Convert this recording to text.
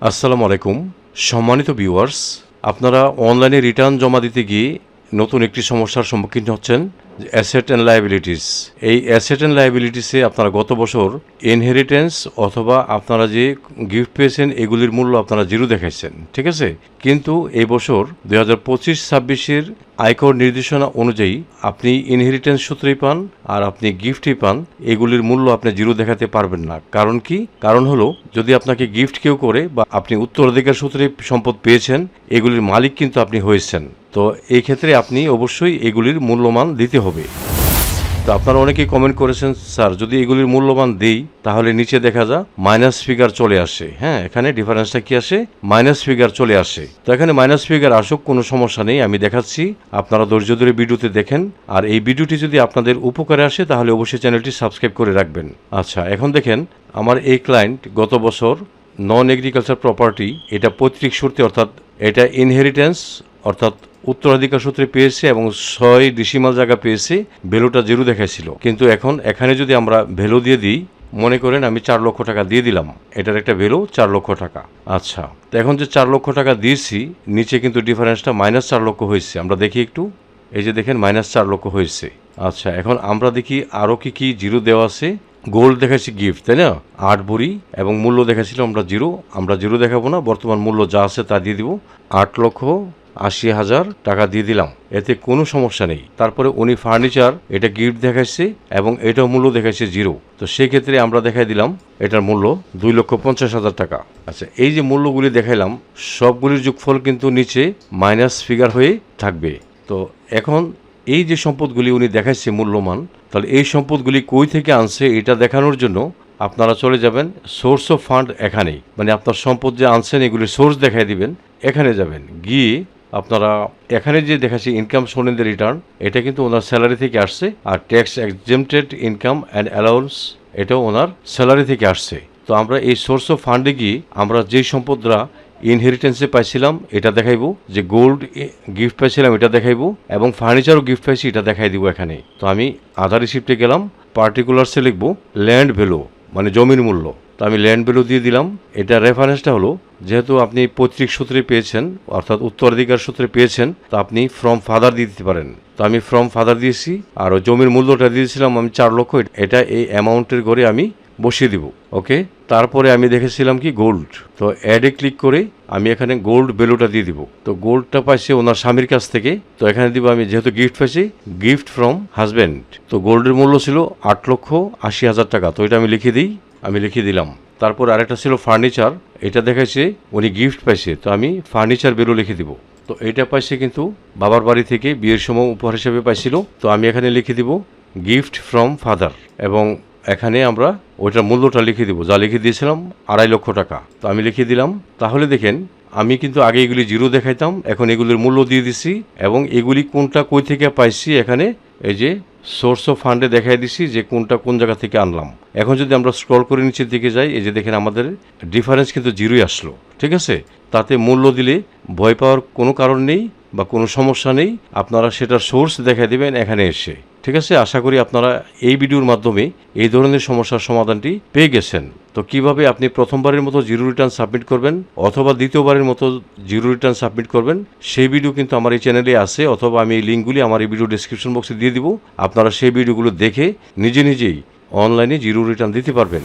আসসালামু আলাইকুম। সম্মানিত ভিউয়ার্স, আপনারা অনলাইনে রিটার্ন জমা দিতে গিয়ে নতুন একটি সমস্যার সম্মুখীন হচ্ছেন। অ্যাসেট অ্যান্ড লায়াবিলিটিস এই অ্যাসেট অ্যান্ড লায়াবিলিটিসে আপনারা গত বছর ইনহেরিটেন্স অথবা আপনারা যে গিফট পেয়েছেন, এগুলির মূল্য আপনারা জিরো দেখাইছেন, ঠিক আছে? কিন্তু এই বছর দুই হাজার পঁচিশ, ছাব্বিশের আয়কর নির্দেশনা অনুযায়ী আপনি ইনহেরিটেন্স সূত্রেই পান আর আপনি গিফটই পান, এগুলির মূল্য আপনি জিরো দেখাতে পারবেন না। কারণ কি? কারণ হলো, যদি আপনাকে গিফট কেউ করে বা আপনি উত্তরাধিকার সূত্রে সম্পদ পেয়েছেন, এগুলির মালিক কিন্তু আপনি হয়েছেন। তো এই ক্ষেত্রে আপনি অবশ্যই এগুলির মূল্যমান দিতে হবে। তো আপনারা অনেকেই কমেন্ট করেছেন, স্যার, যদি এগুলির মূল্যমান দেই, তাহলে নিচে দেখা যা মাইনাস ফিগার চলে আসে। হ্যাঁ এখানে ডিফারেন্সটা কি আসে? মাইনাস ফিগার চলে আসে। তো এখানে মাইনাস ফিগার আসুক, কোনো সমস্যা নেই, আমি দেখাচ্ছি। আপনারা ধৈর্য ধরে ভিডিওতে দেখেন। আর এই ভিডিওটি যদি আপনাদের উপকারে আসে, তাহলে অবশ্যই চ্যানেলটি সাবস্ক্রাইব করে রাখবেন। আচ্ছা এখন দেখেন, আমার এই ক্লায়েন্ট গত বছর নন এগ্রিকালচার প্রপার্টি এটা পৈতৃক সূত্রে অর্থাৎ এটা ইনহেরিটেন্স অর্থাৎ উত্তরাধিকার সূত্রে পেয়েছে এবং ছয় ডিসিমাল জায়গা পেয়েছে ভ্যালুটা জিরো দেখাইছিল। কিন্তু এখন এখানে যদি আমরা ভ্যালু দিয়ে দিই, মনে করেন আমি চার লক্ষ টাকা দিয়ে দিলাম। এটার একটা ভ্যালু চার লক্ষ টাকা। আচ্ছা তো এখন যে চার লক্ষ টাকা দিয়েছি, নিচে কিন্তু ডিফারেন্সটা মাইনাস চার লক্ষ হয়েছে। আমরা দেখি একটু, এই যে দেখেন মাইনাস চার লক্ষ হয়েছে। আচ্ছা এখন আমরা দেখি আরও কি কি জিরো দেওয়া আছে। গোল্ড দেখাচ্ছি গিফট, তাই না? আট ভরি এবং মূল্য দেখাচ্ছিল আমরা জিরো। আমরা জিরো দেখাবো না, বর্তমান মূল্য যা আছে তা দিয়ে দিব। আট লক্ষ আশি হাজার টাকা দিয়ে দিলাম। এতে কোনো সমস্যা নেই। তারপরে উনি ফার্নিচার এটা গিফট দেখাচ্ছে এবং এটাও মূল্য দেখাচ্ছে জিরো তো সেক্ষেত্রে আমরা দেখাই দিলাম, এটার মূল্য দুই লক্ষ পঞ্চাশ হাজার টাকা। আচ্ছা এই যে মূল্যগুলি দেখাইলাম, সবগুলির যোগফল কিন্তু নিচে মাইনাস ফিগার হয়ে থাকবে। তো এখন এই যে সম্পদগুলি উনি দেখাচ্ছে মূল্যমান, তাহলে এই সম্পদগুলি কই থেকে আনছে এটা দেখানোর জন্য আপনারা চলে যাবেন সোর্স অফ ফান্ড এখানেই। মানে আপনার সম্পদ যে আনছেন, এগুলি সোর্স দেখাই দিবেন, এখানে যাবেন। গিয়ে আপনারা এখানে যে দেখাচ্ছি ইনকাম শোন ইন দ্য রিটার্ন এটা কিন্তু ওনার স্যালারি থেকে আসছে, আর tax exempted income and allowance এটাও ওনার স্যালারি থেকে আসছে। তো আমরা এই সোর্স অফ ফান্ডে গিয়ে আমরা যেই সম্পদরা ইনহেরিটেন্সে পাইছিলাম, এটা দেখাইবো, যে গোল্ড গিফট পাইছিলাম, এটা দেখাইবো, এবং ফার্নিচারও গিফট পাইছি, এটা দেখাই দিব এখানে। তো আমি আধার রিসিপ্টে গেলাম পার্টিকুলারসে লিখব ল্যান্ড ভ্যালু মানে জমির মূল্য। তো আমি ল্যান্ড ভ্যালু দিয়ে দিলাম। এটা রেফারেন্সটা হলো, যেহেতু আপনি পৈতৃক সূত্রে পেয়েছেন, অর্থাৎ উত্তরাধিকার সূত্রে পেয়েছেন, তো আপনি ফ্রম ফাদার দিয়ে দিতে পারেন। তো আমি ফ্রম ফাদার দিয়েছি, আর জমির মূল্যটা দিয়েছিলাম আমি চার লক্ষ, এটা এই অ্যামাউন্টের ঘরে আমি বসিয়ে দিব ওকে তারপরে আমি দেখেছিলাম কি গোল্ড তো অ্যাডে ক্লিক করে আমি এখানে গোল্ড ভ্যালুটা দিয়ে দিব। তো গোল্ডটা পাইছি ওনার স্বামীর কাছ থেকে, তো এখানে দিব আমি যেহেতু গিফট পাইছি গিফট ফ্রম হাজব্যান্ড তো গোল্ডের মূল্য ছিল আট লক্ষ আশি হাজার টাকা, তো এটা আমি লিখে দিই। আমি লিখে দিলাম। তারপর আরেকটা ছিল ফার্নিচার এটা দেখাইছে উনি গিফট পাইছে, তো আমি ফার্নিচার বেরো লিখে দিব। তো এটা পাইছে কিন্তু বাবার বাড়ি থেকে বিয়ের সময় উপহার হিসেবে পাইছিল। তো আমি এখানে লিখে দিব গিফট ফ্রম ফাদার এবং এখানে আমরা ওইটার মূল্যটা লিখে দিব। যা লিখে দিয়েছিলাম, আড়াই লক্ষ টাকা। তো আমি লিখে দিলাম, তাহলে দেখেন, আমি কিন্তু আগে এগুলি জিরো দেখাইতাম, এখন এগুলির মূল্য দিয়ে দিছি, এবং এগুলি কোনটা কই থেকে পাইছি এখানে, এই যে সোর্স অফ ফান্ডে দেখাই দিছি যে কোনটা কোন জায়গা থেকে আনলাম। এখন যদি আমরা স্ক্রল করে নিচের দিকে যাই, এই যে দেখেন আমাদের ডিফারেন্স কিন্তু জিরোই আসলো, ঠিক আছে? তাতে মূল্য দিলে ভয় পাওয়ার কোনো কারণ নেই। বা কোনো সমস্যা নেই, আপনারা সেটার সোর্স দেখা দিবেন এখানে এসে। ঠিক আছে? আশা করি আপনারা এই ভিডিওর মাধ্যমে এই ধরনের সমস্যার সমাধানটি পেয়ে গেছেন। তো কীভাবে আপনি প্রথমবারের মতো জিরো রিটার্ন সাবমিট করবেন অথবা দ্বিতীয়বারের মতো জিরো রিটার্ন সাবমিট করবেন, সেই ভিডিও কিন্তু আমার এই চ্যানেলে আছে অথবা আমি এই লিঙ্কগুলি আমার এই ভিডিও ডিসক্রিপশন বক্সে দিয়ে দিব। আপনারা সেই ভিডিওগুলো দেখে নিজে নিজেই অনলাইনে জিরো রিটার্ন দিতে পারবেন।